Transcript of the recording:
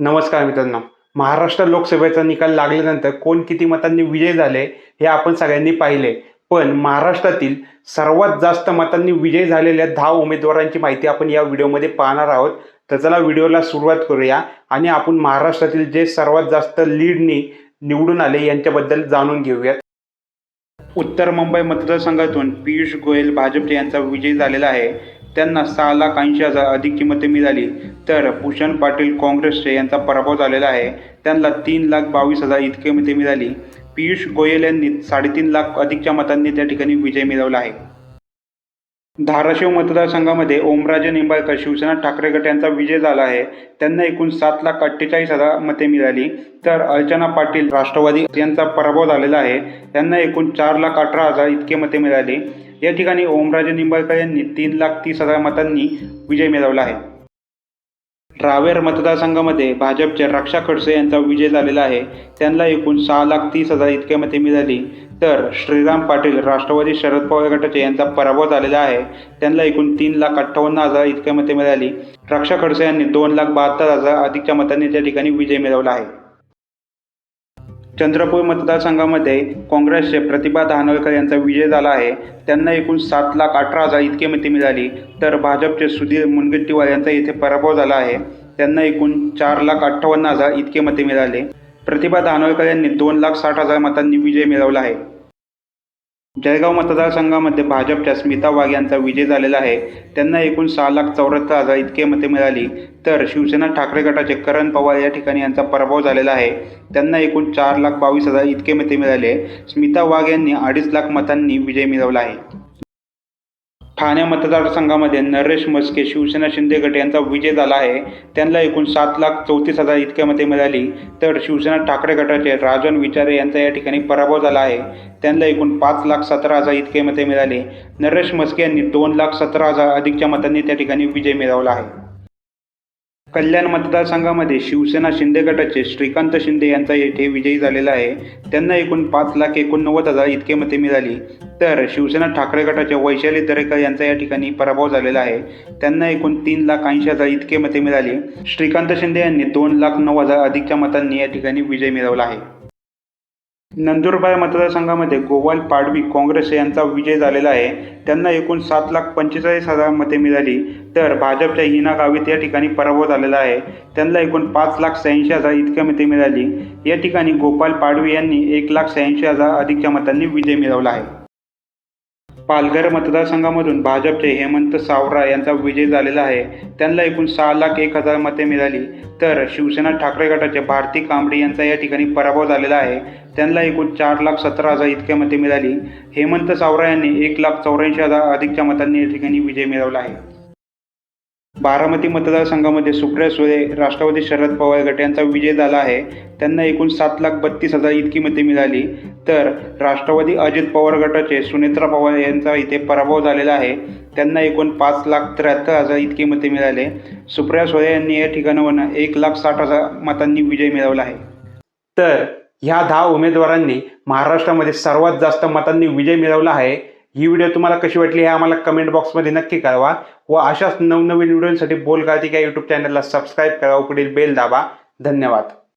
नमस्कार मित्रांनो. महाराष्ट्र लोकसभेचा निकाल लागल्यानंतर कोण किती मतांनी विजय झाले हे आपण सगळ्यांनी पाहिले. पण महाराष्ट्रातील सर्वात जास्त मतांनी विजय झालेल्या दहा उमेदवारांची माहिती आपण या व्हिडिओमध्ये पाहणार आहोत. तर चला व्हिडिओला सुरुवात करूया आणि आपण महाराष्ट्रातील जे सर्वात जास्त लीडनी निवडून आले यांच्याबद्दल जाणून घेऊयात. उत्तर मुंबई मतदारसंघातून पियुष गोयल भाजपचे यांचा विजय झालेला आहे. त्यांना सहा लाख ऐंशी हजार अधिकची मते मिळाली. तर भूषण पाटील काँग्रेसचे यांचा पराभव झालेला आहे. त्यांना तीन लाख बावीस हजार इतके मते मिळाली. पियुष गोयल यांनी साडेतीन लाख अधिकच्या मतांनी त्या ठिकाणी विजय मिळवला आहे. धाराशिव मतदारसंघामध्ये ओमराजे निंबाळकर शिवसेना ठाकरे गट यांचा विजय झाला आहे. त्यांना एकूण सात लाख अठ्ठेचाळीस हजार मते मिळाली. तर अर्चना पाटील राष्ट्रवादी यांचा पराभव झालेला आहे. त्यांना एकूण चार लाख अठरा हजार इतके मते मिळाली. या ठिकाणी ओमराजे निंबाळकर यांनी तीन लाख तीस हजार मतांनी विजय मिळवला आहे. रावेर मतदारसंघामध्ये भाजपचे रक्षा खडसे यांचा विजय झालेला आहे. त्यांना एकूण सहा लाख तीस हजार इतके मते मिळाली. तर श्रीराम पाटील राष्ट्रवादी शरद पवार गटाचे यांचा पराभव झालेला आहे. त्यांना एकूण तीन लाख अठ्ठावन्न हजार इतके मते मिळाली. रक्षा खडसे यांनी दोन लाख बहात्तर हजार अधिकच्या मतांनी त्या ठिकाणी विजय मिळवला आहे. चंद्रपूर मतदारसंघामध्ये काँग्रेसचे प्रतिभा धानोरकर यांचा विजय झाला आहे. त्यांना एकूण सात लाख अठरा हजार इतके मते मिळाली. तर भाजपचे सुधीर मुनगंटीवार यांचा येथे पराभव झाला आहे. त्यांना एकूण चार लाख अठ्ठावन्न हजार इतके मते मिळाले. प्रतिभा धानोरकर यांनी दोन लाख साठ हजार मतांनी विजय मिळवला आहे. जळगाव मतदारसंघामध्ये भाजपच्या स्मिता वाघ यांचा विजय झालेला आहे. त्यांना एकूण सहा लाख चौऱ्याहत्तर हजार इतके मते मिळाली. तर शिवसेना ठाकरे गटाचे करण पवार या ठिकाणी यांचा पराभव झालेला आहे. त्यांना एकूण चार लाख बावीस हजार इतके मते मिळाले. स्मिता वाघ यांनी अडीच लाख मतांनी विजय मिळवला आहे. ठाणे मतदारसंघामध्ये नरेश मस्के शिवसेना शिंदे गट यांचा विजय झाला आहे. त्यांना एकूण सात लाख चौतीस हजार इतक्या मते मिळाली. तर शिवसेना ठाकरे गटाचे राजन विचारे यांचा या ठिकाणी पराभव झाला आहे. त्यांना एकूण पाच लाख सतरा हजार इतके मते मिळाले. नरेश मस्के यांनी दोन लाख सतरा हजार अधिकच्या मतांनी त्या ठिकाणी विजय मिळवला आहे. कल्याण मतदारसंघामध्ये शिवसेना शिंदे गटाचे श्रीकांत शिंदे यांचा येथे विजयी झालेला आहे. त्यांना एकूण पाच लाख एकोणनव्वद हजार इतके मते मिळाली. तर शिवसेना ठाकरे गटाच्या वैशाली दरेकर यांचा या ठिकाणी पराभव झालेला आहे. त्यांना एकूण तीन लाख ऐंशी हजार इतके मते मिळाली. श्रीकांत शिंदे यांनी दोन लाख नऊ हजार अधिकच्या मतांनी या ठिकाणी विजय मिळवला आहे. नंदुरबार मतदारसंघामध्ये गोवाल पाडवी काँग्रेस यांचा विजय झालेला आहे. त्यांना एकूण सात लाख पंचेचाळीस हजार मते मिळाली. तर भाजपच्या हिना गावित या ठिकाणी पराभव झालेला आहे. त्यांना एकूण पाच लाख शहाऐंशी हजार इतक्या मते मिळाली. या ठिकाणी गोपाल पाडवी यांनी एक लाख शहाऐंशी हजार अधिकच्या मतांनी विजय मिळवला आहे. पालघर मतदारसंघामधून भाजपचे हेमंत सावरा यांचा विजय झालेला आहे. त्यांना एकूण सहा लाख एक हजार मते मिळाली. तर शिवसेना ठाकरे गटाचे भारती कांबडे यांचा या ठिकाणी पराभव झालेला आहे. त्यांना एकूण चार लाख सतरा हजार इतक्या मते मिळाली. हेमंत सावरा यांनी एक लाख चौऱ्याऐंशी हजार अधिकच्या मतांनी या ठिकाणी विजय मिळवला आहे. बारामती मतदारसंघामध्ये सुप्रिया सुळे राष्ट्रवादी शरद पवार गट यांचा विजय झाला आहे. त्यांना एकूण सात लाख बत्तीस हजार इतकी मते मिळाली. तर राष्ट्रवादी अजित पवार गटाचे सुनेत्रा पवार यांचा इथे पराभव झालेला आहे. त्यांना एकूण पाच लाख त्र्याहत्तर हजार इतकी मते मिळाले. सुप्रिया सुळे यांनी या ठिकाणावरनं एक लाख साठ हजार मतांनी विजय मिळवला आहे. तर ह्या दहा उमेदवारांनी महाराष्ट्रामध्ये सर्वात जास्त मतांनी विजय मिळवला आहे. ही व्हिडिओ तुम्हाला कशी वाटली हे आम्हाला कमेंट बॉक्समध्ये नक्की कळवा. व अशाच नवनवीन व्हिडिओसाठी बोल कार्तिक या यूट्यूब चॅनलला सबस्क्राईब करा. पुढील बेल दाबा. धन्यवाद.